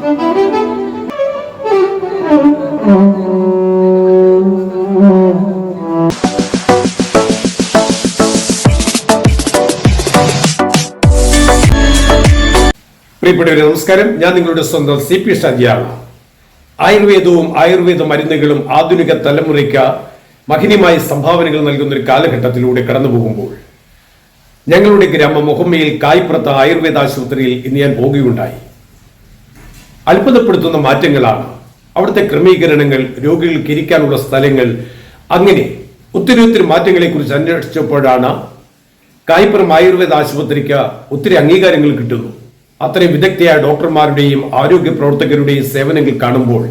പ്രിയപ്പെട്ടവരെ നമസ്കാരം. ഞാൻ നിങ്ങളുടെ സ്വന്തം സി പി ഷാജിയാണ്. ആയുർവേദവും ആയുർവേദ മരുന്നുകളും ആധുനിക തലമുറയ്ക്ക് മഹിനിമായ സംഭാവനകൾ നൽകുന്ന ഒരു കാലഘട്ടത്തിലൂടെ കടന്നു പോകുമ്പോൾ ഞങ്ങളുടെ ഗ്രാമം മുഹമ്മയിൽ കായ്പ്രത്ത ആയുർവേദ ആശുപത്രിയിൽ ഇന്ന് ഞാൻ പോകുകയുണ്ടായി അത്ഭുതപ്പെടുത്തുന്ന മാറ്റങ്ങളാണ്. അവിടുത്തെ ക്രമീകരണങ്ങൾ രോഗികൾക്ക് ഇരിക്കാനുള്ള സ്ഥലങ്ങൾ അങ്ങനെ ഒത്തിരി ഒത്തിരി മാറ്റങ്ങളെ കുറിച്ച് അന്വേഷിച്ചപ്പോഴാണ് കായ്പുറം ആയുർവേദ ആശുപത്രിക്ക് ഒത്തിരി അംഗീകാരങ്ങൾ കിട്ടുന്നു അത്രയും വിദഗ്ധയായ ഡോക്ടർമാരുടെയും ആരോഗ്യ പ്രവർത്തകരുടെയും സേവനങ്ങൾ കാണുമ്പോൾ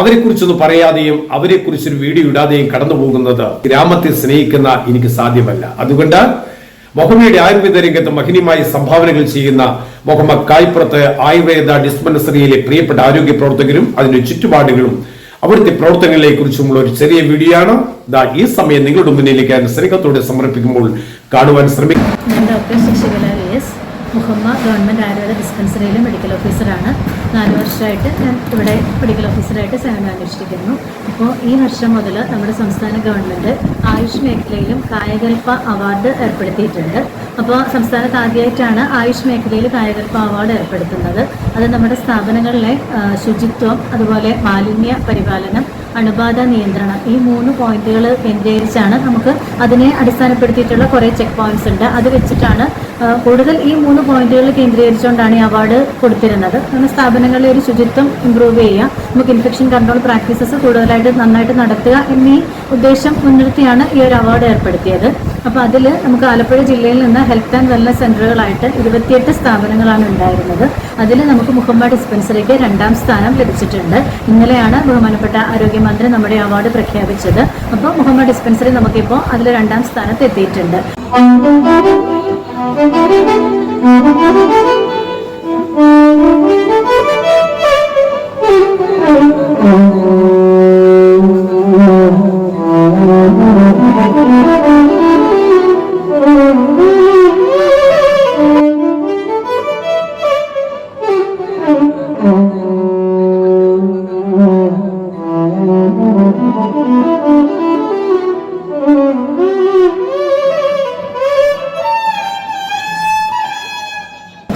അവരെക്കുറിച്ചൊന്നും പറയാതെയും അവരെക്കുറിച്ചൊരു വീഡിയോ ഇടാതെയും കടന്നു പോകുന്നത് ഗ്രാമത്തെ സ്നേഹിക്കുന്ന എനിക്ക് സാധ്യമല്ല. അതുകൊണ്ട് മുഹമ്മയുടെ ആയുർവേദ രംഗത്ത് മഹിനിമായി സംഭാവനകൾ ചെയ്യുന്ന മുഹമ്മദ് കായ്പുറത്ത് ആയുർവേദ ഡിസ്പെൻസറിയിലെ പ്രിയപ്പെട്ട ആരോഗ്യ പ്രവർത്തകരും അതിന്റെ ചുറ്റുപാടുകളും അവിടുത്തെ പ്രവർത്തനങ്ങളെ കുറിച്ചുമുള്ള ഒരു ചെറിയ വീഡിയോ ആണ് ദാ ഈ സമയം നിങ്ങളുടെ മുന്നിലേക്ക് സ്നേഹത്തോടെ സമർപ്പിക്കുമ്പോൾ കാണുവാൻ ശ്രമിക്കും. മുഹമ്മ ഗവൺമെന്റ് ആയുർവേദ ഡിസ്പെൻസറിയിലെ മെഡിക്കൽ ഓഫീസറാണ് നാല് വർഷമായിട്ട് ഞാൻ ഇവിടെ മെഡിക്കൽ ഓഫീസറായിട്ട് സേവനം അനുഷ്ഠിക്കുന്നു അപ്പോൾ ഈ വർഷം മുതൽ നമ്മുടെ സംസ്ഥാന ഗവൺമെന്റ് ആയുഷ് മേഖലയിലും കായകൽപ്പ അവാർഡ് ഏർപ്പെടുത്തിയിട്ടുണ്ട്. അപ്പോൾ സംസ്ഥാനത്ത് ആദ്യമായിട്ടാണ് ആയുഷ് മേഖലയിൽ കായകൽപ്പ അവാർഡ് ഏർപ്പെടുത്തുന്നത്. അത് നമ്മുടെ സ്ഥാപനങ്ങളിലെ ശുചിത്വം അതുപോലെ മാലിന്യ പരിപാലനം അണുബാധ നിയന്ത്രണം. ഈ മൂന്ന് പോയിന്റുകൾ കേന്ദ്രീകരിച്ചാണ് നമുക്ക് അതിനെ അടിസ്ഥാനപ്പെടുത്തിയിട്ടുള്ള കുറേ ചെക്ക് പോയിന്റ്സ് ഉണ്ട്. അത് വെച്ചിട്ടാണ് കൂടുതൽ ഈ മൂന്ന് പോയിന്റുകൾ കേന്ദ്രീകരിച്ചുകൊണ്ടാണ് ഈ അവാർഡ് കൊടുത്തിരുന്നത്. നമ്മുടെ സ്ഥാപനങ്ങളിലെ ഒരു ശുചിത്വം ഇമ്പ്രൂവ് ചെയ്യുക നമുക്ക് ഇൻഫെക്ഷൻ കൺട്രോൾ പ്രാക്ടീസസ് കൂടുതലായിട്ട് നന്നായിട്ട് നടത്തുക എന്നീ ഉദ്ദേശം മുൻനിർത്തിയാണ് ഈ ഒരു അവാർഡ് ഏർപ്പെടുത്തിയത്. അപ്പോൾ അതിൽ നമുക്ക് ആലപ്പുഴ ജില്ലയിൽ നിന്ന് ഹെൽത്ത് ആൻഡ് വെൽനസ് സെന്ററുകളായിട്ട് ഇരുപത്തിയെട്ട് സ്ഥാപനങ്ങളാണ് ഉണ്ടായിരുന്നത്. അതിൽ നമുക്ക് മുഹമ്മ ഡിസ്പെൻസറിക്ക് രണ്ടാം സ്ഥാനം ലഭിച്ചിട്ടുണ്ട്. ഇന്നലെയാണ് ബഹുമാനപ്പെട്ട ആരോഗ്യമന്ത്രി നമ്മുടെ അവാർഡ് പ്രഖ്യാപിച്ചത്. അപ്പോൾ മുഹമ്മദ് ഡിസ്പെൻസറി നമുക്കിപ്പോൾ അതിൽ രണ്ടാം സ്ഥാനത്ത് എത്തിയിട്ടുണ്ട് ജില്ലയിൽ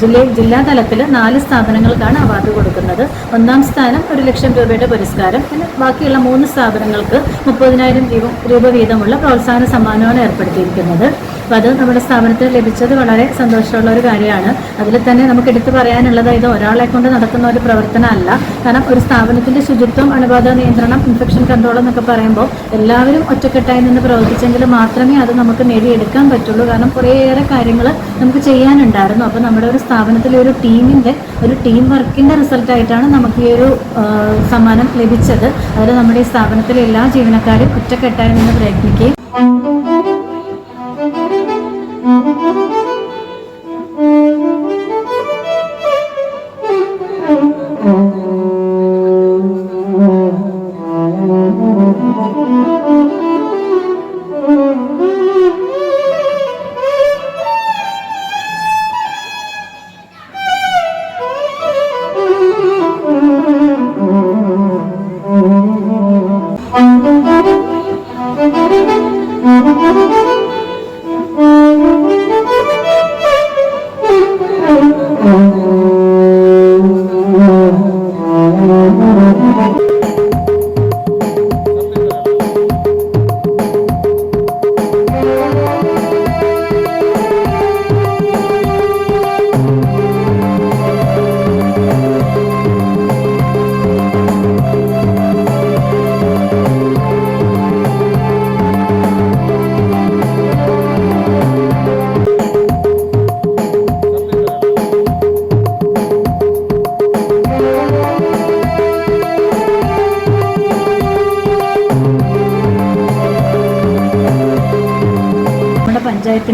ജില്ലാ തലത്തിൽ നാല് സ്ഥാപനങ്ങൾക്കാണ് അവാർഡ് കൊടുക്കുന്നത്. ഒന്നാം സ്ഥാനം ഒരു ലക്ഷം രൂപയുടെ പുരസ്കാരം. പിന്നെ ബാക്കിയുള്ള മൂന്ന് സ്ഥാപനങ്ങൾക്ക് മുപ്പതിനായിരം രൂപ രൂപ വീതമുള്ള പ്രോത്സാഹന സമ്മാനമാണ് ഏർപ്പെടുത്തിയിരിക്കുന്നത്. അപ്പോൾ അത് നമ്മുടെ സ്ഥാപനത്തിന് ലഭിച്ചത് വളരെ സന്തോഷമുള്ള ഒരു കാര്യമാണ്. അതിൽ തന്നെ നമുക്ക് എടുത്തു പറയാനുള്ളത് ഇത് ഒരാളെ കൊണ്ട് നടക്കുന്ന ഒരു പ്രവർത്തനമല്ല. കാരണം ഒരു സ്ഥാപനത്തിന്റെ ശുചിത്വം അണുബാധ നിയന്ത്രണം ഇൻഫെക്ഷൻ കൺട്രോൾ എന്നൊക്കെ പറയുമ്പോൾ എല്ലാവരും ഒറ്റക്കെട്ടായി നിന്ന് പ്രവർത്തിച്ചെങ്കിൽ മാത്രമേ അത് നമുക്ക് നേടിയെടുക്കാൻ പറ്റുള്ളൂ. കാരണം കുറേയേറെ കാര്യങ്ങൾ നമുക്ക് ചെയ്യാനുണ്ടായിരുന്നു. അപ്പോൾ നമ്മുടെ ഒരു സ്ഥാപനത്തിലെ ഒരു ടീമിന്റെ ഒരു ടീം വർക്കിന്റെ റിസൾട്ടായിട്ടാണ് നമുക്ക് ഈ ഒരു സമ്മാനം ലഭിച്ചത്. അതിൽ നമ്മുടെ ഈ സ്ഥാപനത്തിലെ എല്ലാ ജീവനക്കാരും ഒറ്റക്കെട്ടായി നിന്ന് പ്രയത്നിക്കുകയും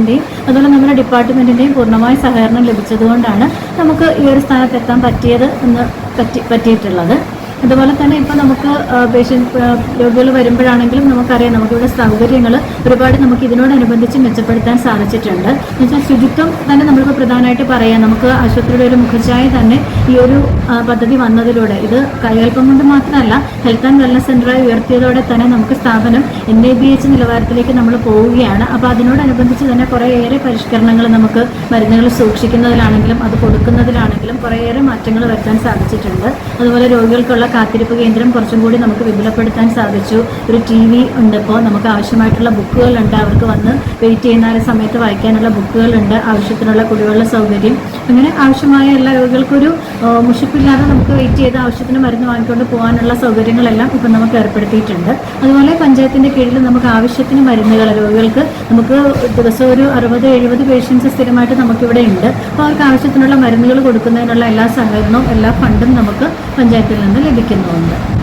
പഞ്ചായത്തിന്റെയും അതുപോലെ നമ്മുടെ ഡിപ്പാർട്ട്മെന്റിന്റെയും പൂർണമായ സഹകരണം ലഭിച്ചതുകൊണ്ടാണ് നമുക്ക് ഈ ഒരു സ്ഥാനത്ത് എത്താൻ പറ്റിയത് എന്ന് പറ്റി പറ്റിയിട്ടുള്ളത്. അതുപോലെ തന്നെ ഇപ്പോൾ നമുക്ക് പേഷ്യന്റ് രോഗികൾ വരുമ്പോഴാണെങ്കിലും നമുക്കറിയാം നമുക്കിവിടെ സൗകര്യങ്ങൾ ഒരുപാട് നമുക്ക് ഇതിനോടനുബന്ധിച്ച് മെച്ചപ്പെടുത്താൻ സാധിച്ചിട്ടുണ്ട്. എന്നുവെച്ചാൽ ശുചിത്വം തന്നെ നമ്മൾക്ക് പ്രധാനമായിട്ട് പറയാം. നമുക്ക് ആശുപത്രിയുടെ ഒരു മുഖച്ഛായ തന്നെ ഈ ഒരു പദ്ധതി വന്നതിലൂടെ ഇത് കൈകൽപ്പം കൊണ്ട് മാത്രമല്ല ഹെൽത്ത് ആൻഡ് വെൽനസ് സെന്ററായി ഉയർത്തിയതോടെ തന്നെ നമുക്ക് സ്ഥാപനം എൻ എ ബി എച്ച് നിലവാരത്തിലേക്ക് നമ്മൾ പോവുകയാണ്. അപ്പോൾ അതിനോടനുബന്ധിച്ച് തന്നെ കുറേയേറെ പരിഷ്കരണങ്ങൾ നമുക്ക് മരുന്നുകൾ സൂക്ഷിക്കുന്നതിലാണെങ്കിലും അത് കൊടുക്കുന്നതിലാണെങ്കിലും കുറേയേറെ മാറ്റങ്ങൾ വരുത്താൻ സാധിച്ചിട്ടുണ്ട്. അതുപോലെ രോഗികൾക്കുള്ള കാത്തിരിപ്പ് കേന്ദ്രം കുറച്ചും കൂടി നമുക്ക് വിപുലപ്പെടുത്താൻ സാധിച്ചു. ഒരു ടി വി ഉണ്ട് ഇപ്പോൾ നമുക്ക് ആവശ്യമായിട്ടുള്ള ബുക്കുകളുണ്ട്. അവർക്ക് വന്ന് വെയിറ്റ് ചെയ്യുന്ന സമയത്ത് വായിക്കാനുള്ള ബുക്കുകളുണ്ട്. ആവശ്യത്തിനുള്ള കുടിവെള്ള സൗകര്യം. അങ്ങനെ ആവശ്യമായ എല്ലാ രോഗികൾക്കൊരു മുഷിപ്പില്ലാതെ നമുക്ക് വെയിറ്റ് ചെയ്ത് ആവശ്യത്തിന് മരുന്ന് വാങ്ങിക്കൊണ്ട് പോകാനുള്ള സൗകര്യങ്ങളെല്ലാം ഇപ്പം നമുക്ക് ഏർപ്പെടുത്തിയിട്ടുണ്ട്. അതുപോലെ പഞ്ചായത്തിന്റെ കീഴിൽ നമുക്ക് ആവശ്യത്തിന് മരുന്നുകൾ രോഗികൾക്ക് നമുക്ക് ദിവസം ഒരു അറുപത് എഴുപത് പേഷ്യൻസ് സ്ഥിരമായിട്ട് നമുക്കിവിടെ ഉണ്ട്. അപ്പോൾ അവർക്ക് ആവശ്യത്തിനുള്ള മരുന്നുകൾ കൊടുക്കുന്നതിനുള്ള എല്ലാ സഹകരണവും എല്ലാ ഫണ്ടും നമുക്ക് പഞ്ചായത്തിൽ നിന്ന് pequena onda.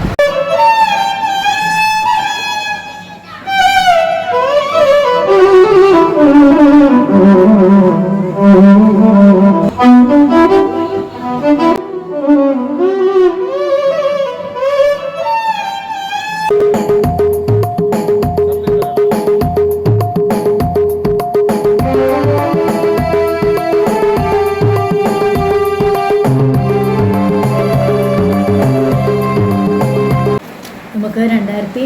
നമുക്ക് രണ്ടായിരത്തി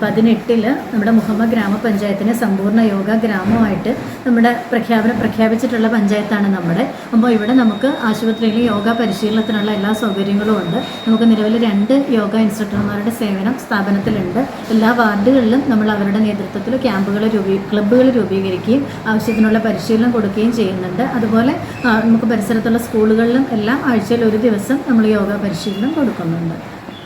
പതിനെട്ടിൽ നമ്മുടെ മുഹമ്മദ് ഗ്രാമപഞ്ചായത്തിനെ സമ്പൂർണ യോഗ ഗ്രാമമായിട്ട് നമ്മുടെ പ്രഖ്യാപനം പ്രഖ്യാപിച്ചിട്ടുള്ള പഞ്ചായത്താണ് നമ്മുടെ. അപ്പോൾ ഇവിടെ നമുക്ക് ആശുപത്രിയിൽ യോഗ പരിശീലനത്തിനുള്ള എല്ലാ സൗകര്യങ്ങളും ഉണ്ട്. നമുക്ക് നിലവിൽ രണ്ട് യോഗ ഇൻസ്ട്രക്ടർമാരുടെ സേവനം സ്ഥാപനത്തിലുണ്ട്. എല്ലാ വാർഡുകളിലും നമ്മൾ അവരുടെ നേതൃത്വത്തിൽ ക്യാമ്പുകൾ രൂപീ ക്ലബ്ബുകൾ രൂപീകരിക്കുകയും ആവശ്യത്തിനുള്ള പരിശീലനം കൊടുക്കുകയും ചെയ്യുന്നുണ്ട്. അതുപോലെ നമുക്ക് പരിസരത്തുള്ള സ്കൂളുകളിലും എല്ലാം ആഴ്ചയിൽ ഒരു ദിവസം നമ്മൾ യോഗ പരിശീലനം കൊടുക്കുന്നുണ്ട്.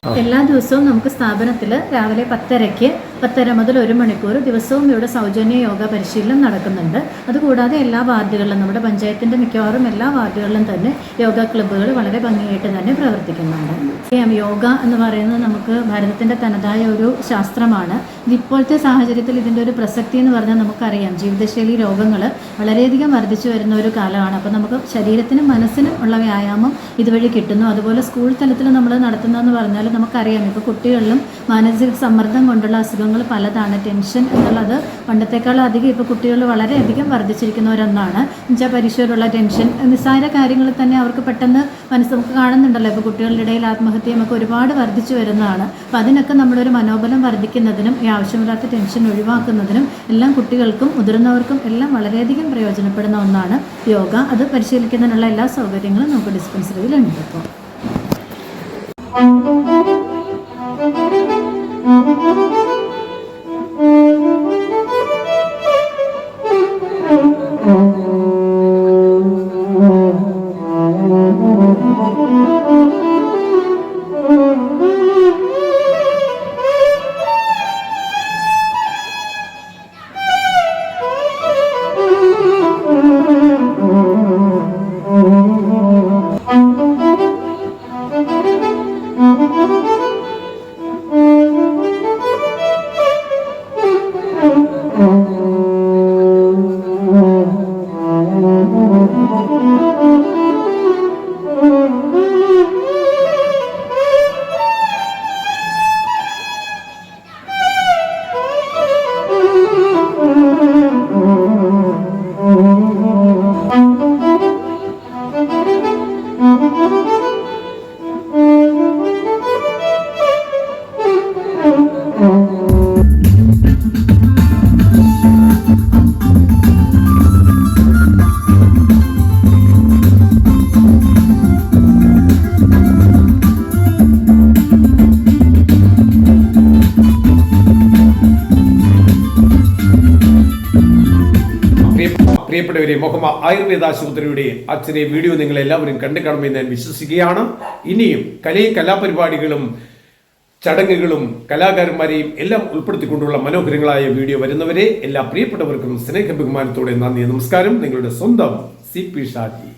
എല്ലാ ദിവസവും നമുക്ക് സ്ഥാപനത്തിൽ രാവിലെ പത്തരയ്ക്ക് പത്തര മുതൽ ഒരു മണിക്കൂർ ദിവസവും ഇവിടെ സൗജന്യ യോഗ പരിശീലനം നടക്കുന്നുണ്ട്. അതുകൂടാതെ എല്ലാ വാർഡുകളിലും നമ്മുടെ പഞ്ചായത്തിന്റെ മിക്കവാറും എല്ലാ വാർഡുകളിലും തന്നെ യോഗ ക്ലബ്ബുകൾ വളരെ ഭംഗിയായിട്ട് തന്നെ പ്രവർത്തിക്കുന്നുണ്ട്. യോഗ എന്ന് പറയുന്നത് നമുക്ക് ഭാരതത്തിന്റെ തനതായ ഒരു ശാസ്ത്രമാണ്. ഇപ്പോഴത്തെ സാഹചര്യത്തിൽ ഇതിന്റെ ഒരു പ്രസക്തി എന്ന് പറഞ്ഞാൽ നമുക്കറിയാം ജീവിതശൈലി രോഗങ്ങൾ വളരെയധികം വർദ്ധിച്ചു വരുന്ന ഒരു കാലമാണ്. അപ്പോൾ നമുക്ക് ശരീരത്തിനും മനസ്സിനും ഉള്ള വ്യായാമം ഇതുവഴി കിട്ടുന്നു. അതുപോലെ സ്കൂൾ തലത്തിൽ നമ്മൾ നടത്തുന്നതെന്ന് പറഞ്ഞാൽ നമുക്കറിയാം ഇപ്പോൾ കുട്ടികളിലും മാനസിക സമ്മർദ്ദം കൊണ്ടുള്ള അസുഖങ്ങൾ പലതാണ്. ടെൻഷൻ എന്നുള്ളത് പണ്ടത്തെക്കാളും അധികം ഇപ്പോൾ കുട്ടികൾ വളരെയധികം വർദ്ധിച്ചിരിക്കുന്ന ഒരൊന്നാണ്. എന്നുവെച്ചാൽ പരീക്ഷയിലുള്ള ടെൻഷൻ. നിസ്സാര കാര്യങ്ങളിൽ തന്നെ അവർക്ക് പെട്ടെന്ന് മനസ്സ് നമുക്ക് കാണുന്നുണ്ടല്ലോ. ഇപ്പോൾ കുട്ടികളുടെ ഇടയിൽ ആത്മഹത്യയും ഒക്കെ ഒരുപാട് വർദ്ധിച്ചു വരുന്നതാണ്. അപ്പോൾ അതിനൊക്കെ നമ്മളൊരു മനോബലം വർദ്ധിക്കുന്നതിനും ഈ ആവശ്യമില്ലാത്ത ടെൻഷൻ ഒഴിവാക്കുന്നതിനും എല്ലാം കുട്ടികൾക്കും മുതിർന്നവർക്കും എല്ലാം വളരെയധികം പ്രയോജനപ്പെടുന്ന ഒന്നാണ് യോഗ. അത് പരിശീലിക്കുന്നതിനുള്ള എല്ലാ സൗകര്യങ്ങളും നമുക്ക് ഡിസ്പെൻസറിയിലുണ്ട് ഇപ്പോൾ മുഹമ്മ ആയുർവേദ ആശുപത്രിയുടെ അച്ഛനെ വീഡിയോ നിങ്ങൾ എല്ലാവരും കണ്ടു കാണുമെന്ന് ഞാൻ വിശ്വസിക്കുകയാണ്. ഇനിയും കലയും കലാപരിപാടികളും ചടങ്ങുകളും കലാകാരന്മാരെയും എല്ലാം ഉൾപ്പെടുത്തിക്കൊണ്ടുള്ള മനോഹരങ്ങളായ വീഡിയോ വരുന്നവരെ എല്ലാ പ്രിയപ്പെട്ടവർക്കും സ്നേഹബഹുമാനത്തോടെ നന്ദി നമസ്കാരം. നിങ്ങളുടെ സ്വന്തം സി പി ഷാജി.